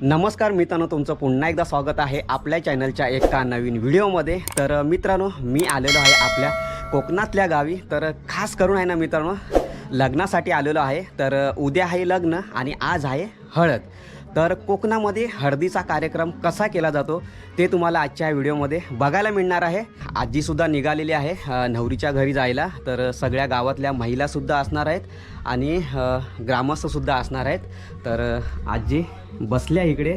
नमस्कार मित्रांनो तुमचं पुन्हा एकदा स्वागत आहे आपल्या चॅनलच्या एका नवीन व्हिडिओमध्ये. तर मित्रांनो मी आलेलो आहे आपल्या कोकणातल्या गावी. तर खास करून आहे ना मित्रांनो लग्नासाठी आलेलो आहे. तर उद्या आहे लग्न आणि आज आहे हळद. तर कोकणामध्ये हळदीचा कार्यक्रम कसा केला जातो ते तुम्हाला आजच्या व्हिडिओमध्ये बघायला मिळणार आहे. आजीसुद्धा निघालेली आहे नवरीच्या घरी जायला. तर सगळ्या गावातल्या महिलासुद्धा असणार आहेत आणि ग्रामस्थसुद्धा असणार आहेत. तर आजी बसल्या इकडे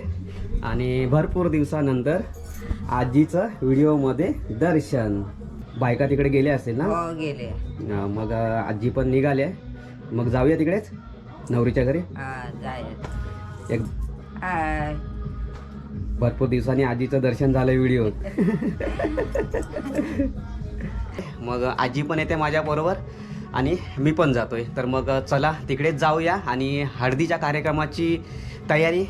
आणि भरपूर दिवसानंतर आजीचं व्हिडिओमध्ये दर्शन. बायका तिकडे गेले असतील ना? हो गेले. मग आजी पण निघाले मग जाऊया तिकडेच? नवरीच्या घरी? हा एक हाय. भरपूर दिवसांनी आजीचं दर्शन झालं व्हिडिओ. मग आजी पण येते माझ्याबरोबर आणि मी पण जातोय. तर मग चला तिकडेच जाऊया आणि हळदीच्या कार्यक्रमाची तयारी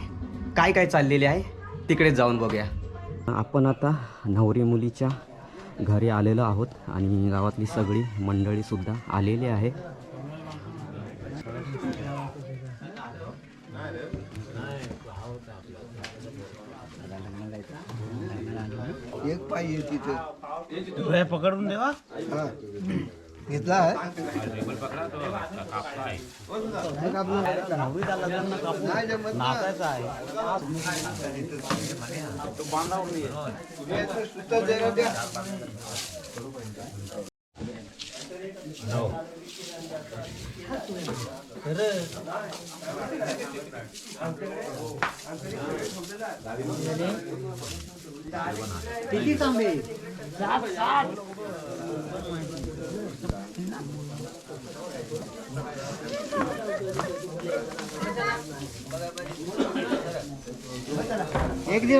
काय काय चाललेली आहे तिकडेच जाऊन बघूया. आपण आता नवरी मुलीच्या घरी आलेलो आहोत आणि गावातली सगळी मंडळीसुद्धा आलेली आहे. एक पाहिजे तिथे. पकडून देवा. घेतला आहे. तांबे सात सात. एक दे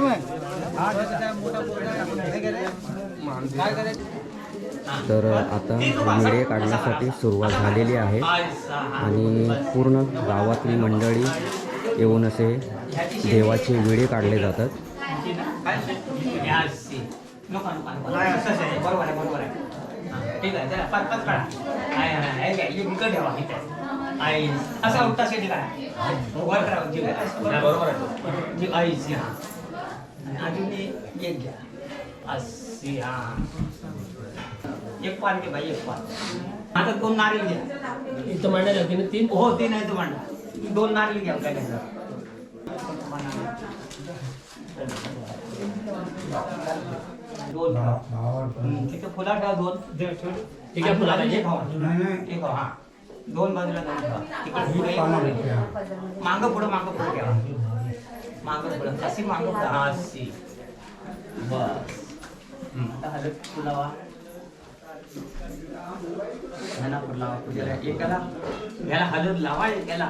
तर आता विडे काढण्यासाठी सुरुवात झालेली आहे आणि पूर्ण गावातली मंडळी येऊन असे देवाचे विडे काढले जातात. ठीक आहे चला पाच पाच काढा आहे. आहे आहे काय इकडे ठेवा इथे आई असा उठता शेती करा वर करा जी काय बरोबर आहे जी आईची हा आणि अजून एक एक घ्या अशी हा एक पान घे बाई एक पान आता दोन नारळ घ्या इथं मांडायला होती ना तीन हो तीन आहे तुम्हाला दोन नारळ घ्या काय घ्यायचं दोन ठेवा. हम्म, तिथे फुला ठेवा दोन दे- ठेव. ठीक आहे, फुला आणि पाहिजे? एक हवा. एक हवा, हा दोन बाजूला दोन ठेवा तिकडे पुढे एक पुढे. मागं पुढं मागं पुढे ठेवा मागं पुढं कशी मागं हा अशी बस. आता हलत फुलावा ह्याला फुलावा पूजेला एकाला. ह्याला हलत लावा एकाला.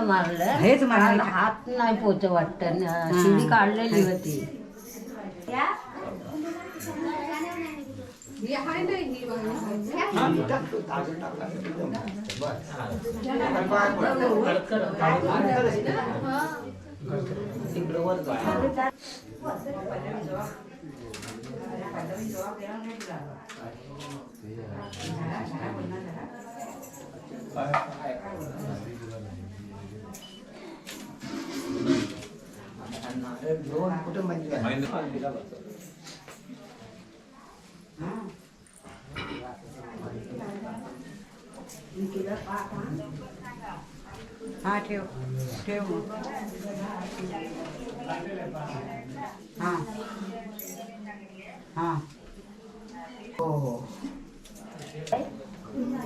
मारलं हेच मारलं. हात नाही पोच वाटत. शिडी काढलेली होती तिकडे वर जा. दोन कुठं म्हणजे आहे? हा ठेव ठेव मग. हा हा हो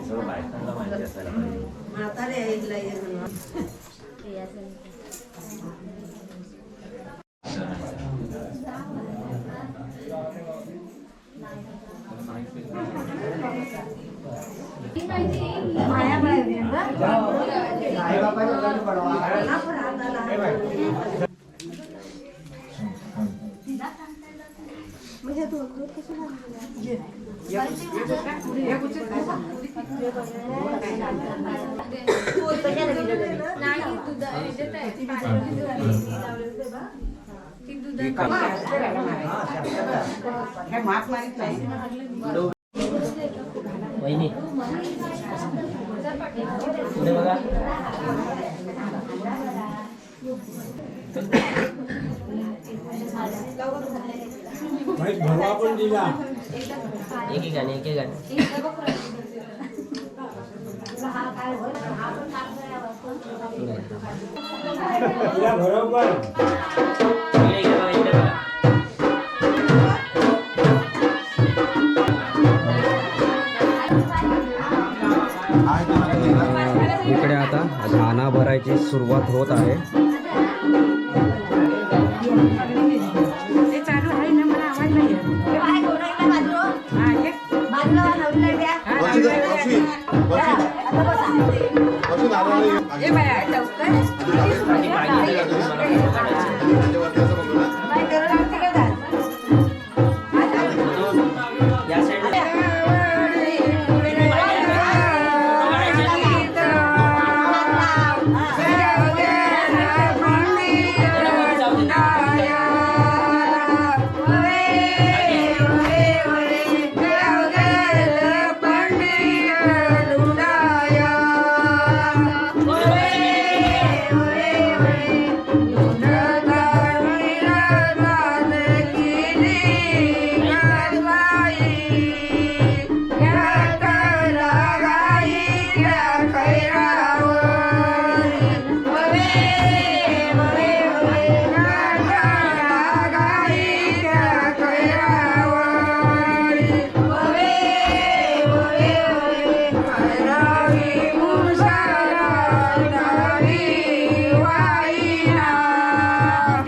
सगळं बायकांना माहिती असायला पाहिजे. हे माप मारीत नाही वहिनी पुढे बघा एक एक गाणे. एक एक गाणे इकडे आता घाणा भरायची सुरुवात होत आहे. ये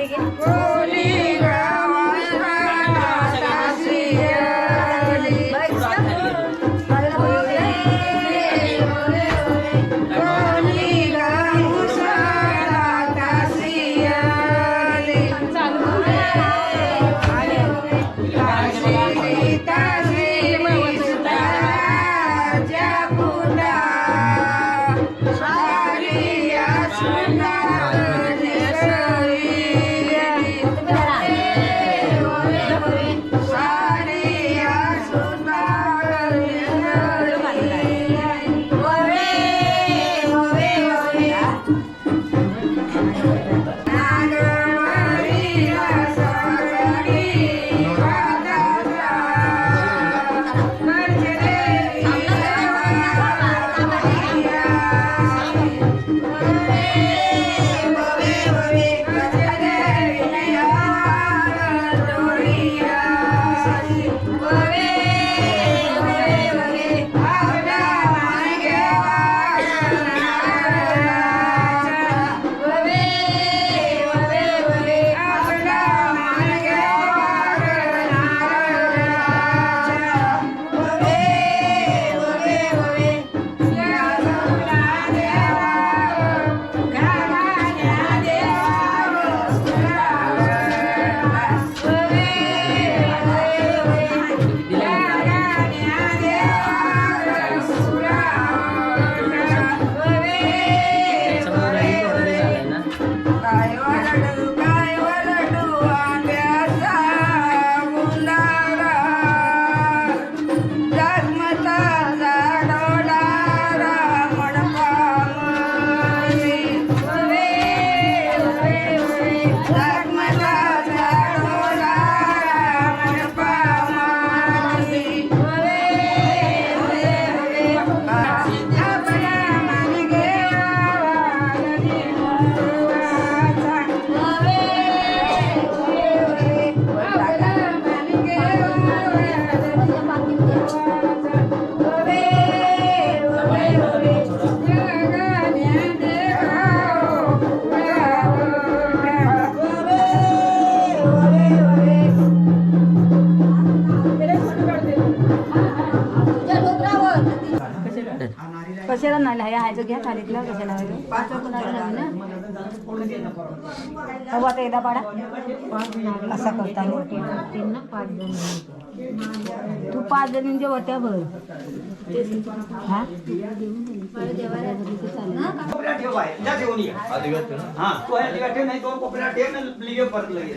Yeah. Grove. Hey! Sayonara कशाला नाही ह्या ह्याचं घ्या थालीतलं कशाला पाच हवा तर एकदा पाडा. असा करता त्यांना पाच जण तू पाच जणींच्या वट्या भर हा ठेव. हा, नाही दोन कोपऱ्यात ठेव, ना परत लगेच.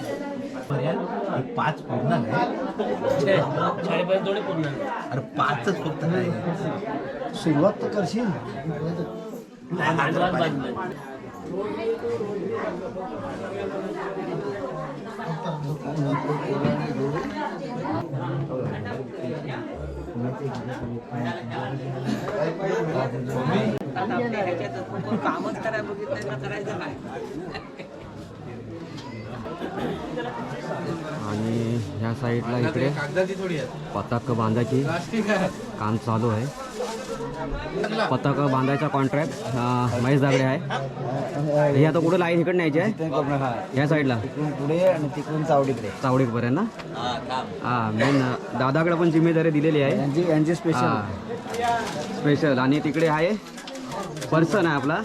हा, हे. पाच पूर्ण आहे. अरे पाचच फक्त नाही. सुरुवात तर करशील. आणि ह्या साईडला इकडे. पताक बांधायची. काम चालू आहे. पताक बांधायचा कॉन्ट्रॅक्ट महेश दागडे आहे. हे आता कुठं लाईन इकडे न्यायची आहे? ह्या साईडला. तिकडून पुढे आणि तिकडून चावडीकडे. चावडीपर्यंत ना? हा मेन दादाकडे पण जिम्मेदारी दिलेली आहे. यांची स्पेशल स्पेशल आणि तिकडे आहे. पर्सन आहे आपला.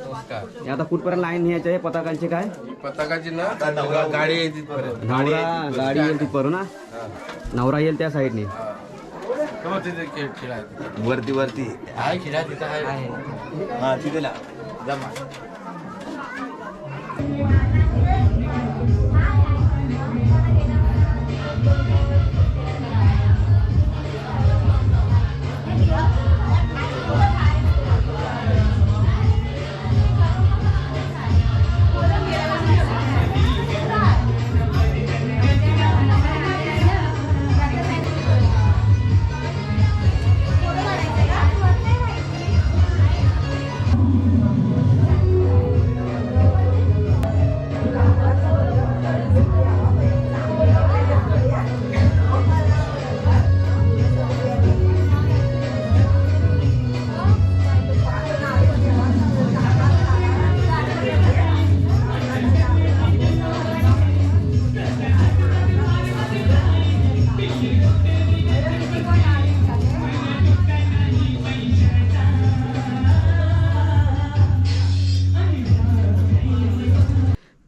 हे आता कुठपर्यंत लाईन न्यायची आहे? पताकांची काय? पताकाची ना गाडी आहे तिथपर्यंत. नवरा गाडी येईल तिथपर्यंत. ना? नवरा येईल त्या साईडने वरती वरती. आहे खेळा तिथं आहे. हा तिथे ला. जमा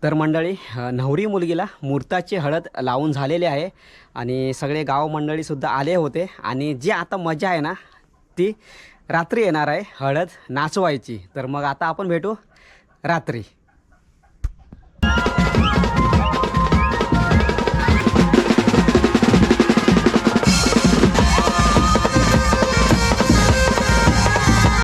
तर मंडळी नवरी मुलगीला मुहूर्ताची हळद लावून झालेली आहे आणि सगळे गाव मंडळीसुद्धा आले होते आणि जी आता मजा आहे ना ती रात्री येणार आहे हळद नाचवायची. तर मग आता आपण भेटू रात्री.